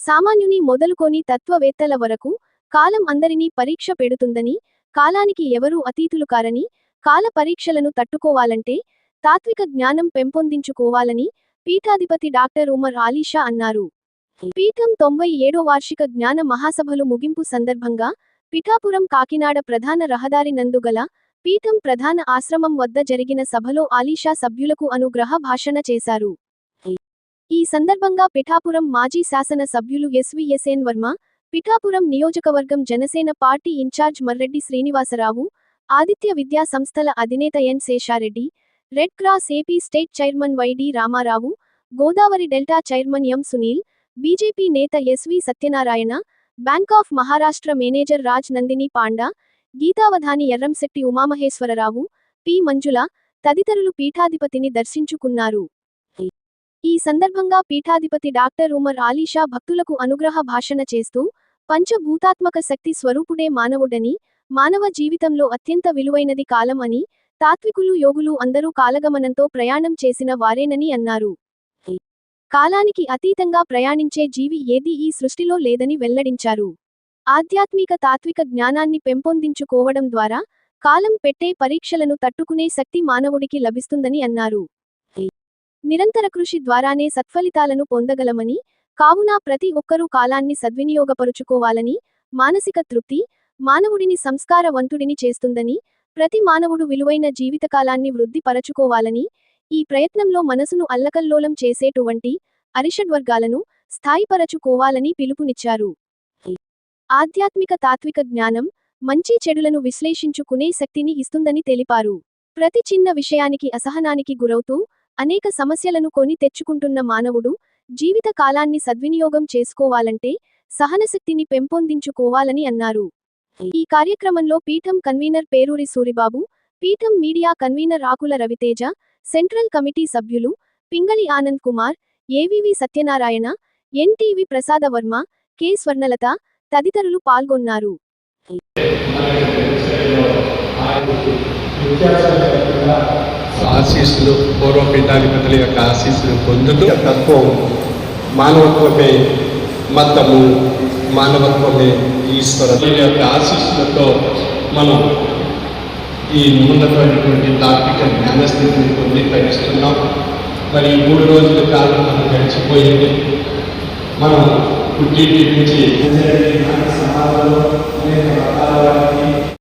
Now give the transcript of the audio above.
సామాన్యుని మొదలుకొని తత్వవేత్తల వరకు కాలం అందరినీ పరీక్ష పెడుతుందని కాలానికి ఎవరూ అతీతులు కారని కాల పరీక్షలను తట్టుకోవాలంటే తాత్విక జ్ఞానం పెంపొందించుకోవాలని పీఠాధిపతి డాక్టర్ ఉమర్ ఆలీషా అన్నారు. పీఠం తొంభై ఏడో వార్షిక జ్ఞాన మహాసభలు ముగింపు సందర్భంగా పిఠాపురం కాకినాడ ప్రధాన రహదారి నందుగల పీఠం ప్రధాన ఆశ్రమం వద్ద జరిగిన సభలో ఆలీషా సభ్యులకు అనుగ్రహ భాషణ చేశారు. ఈ సందర్భంగా పిఠాపురం మాజీ శాసన సభ్యులు ఎస్విఎస్ఎన్ వర్మ పిఠాపురం నియోజకవర్గం Janasena party in charge Marreddy Srinivasarao Aditya విద్యా సంస్థల అధినేత N Seshareddy red cross AP state chairman YD Ramarao Godavari delta chairman M Sunil BJP నేత SV Satyanarayana bank of Maharashtra manager Raj Nandini Panda గీతావధాని Erramsetti Umamaheswararao P Manjula తదితరులు పీఠాధిపతిని దర్శించుకున్నారు. ఈ సందర్భంగా పీఠాధిపతి డాక్టర్ ఉమర్ ఆలీషా భక్తులకు అనుగ్రహ భాషణ చేస్తూ పంచభూతాత్మక శక్తి స్వరూపుడే మానవుడని మానవ జీవితంలో అత్యంత విలువైనది కాలం అని తాత్వికులు యోగులు అందరూ కాలగమనంతో ప్రయాణం చేసిన వారేనని అన్నారు. కాలానికి అతీతంగా ప్రయాణించే జీవి ఏదీ ఈ సృష్టిలో లేదని వెల్లడించారు. ఆధ్యాత్మిక తాత్విక జ్ఞానాన్ని పెంపొందించుకోవడం ద్వారా కాలం పెట్టే పరీక్షలను తట్టుకునే శక్తి మానవుడికి లభిస్తుందని అన్నారు. నిరంతర కృషి ద్వారానే సత్ఫలితాలను పొందగలమని కావున ప్రతి ఒక్కరూ కాలాన్ని సద్వినియోగపరుచుకోవాలని మానసిక తృప్తి మానవుడిని సంస్కారవంతుడిని చేస్తుందని ప్రతి మానవుడు విలువైన జీవితకాలాన్ని వృద్ధిపరచుకోవాలని ఈ ప్రయత్నంలో మనసును అల్లకల్లోలం చేసేటువంటి అరిషడ్వర్గాలను స్థాయిపరచుకోవాలని పిలుపునిచ్చారు. ఆధ్యాత్మిక తాత్విక జ్ఞానం మంచి చెడులను విశ్లేషించుకునే శక్తిని ఇస్తుందని తెలిపారు. ప్రతి చిన్న విషయానికి అసహనానికి గురవుతూ అనేక సమస్యలను కొని తెచ్చుకుంటున్న మానవుడు జీవిత కాలాన్ని సద్వినియోగం చేసుకోవాలంటే సహనశక్తిని పెంపొందించుకోవాలని అన్నారు. ఈ కార్యక్రమంలో పీఠం కన్వీనర్ పేరూరి సూరిబాబు పీఠం media convener Akula Raviteja central committee సభ్యులు Pingali Anand Kumar AVV Satyanarayana NTV Prasada Varma K Swarnalatha తదితరులు పాల్గొన్నారు. ఆశీస్సులు పూర్వ పీఠాధిపతుల యొక్క ఆశీస్సులు పొందుతూ తత్వం మానవత్వమే మతము మానవత్వమే ఈశ్వర వీరి యొక్క ఆశీస్సులతో మనం ఈ ఉన్నతమైనటువంటి తాత్విక జ్ఞానస్థితిని పొంది తరిస్తున్నాం మరి ఈ మూడు రోజుల కాలం మనం గడిచిపోయింది. మనం పుట్టి నుంచి సమాజంలో అనేక రకాల వారికి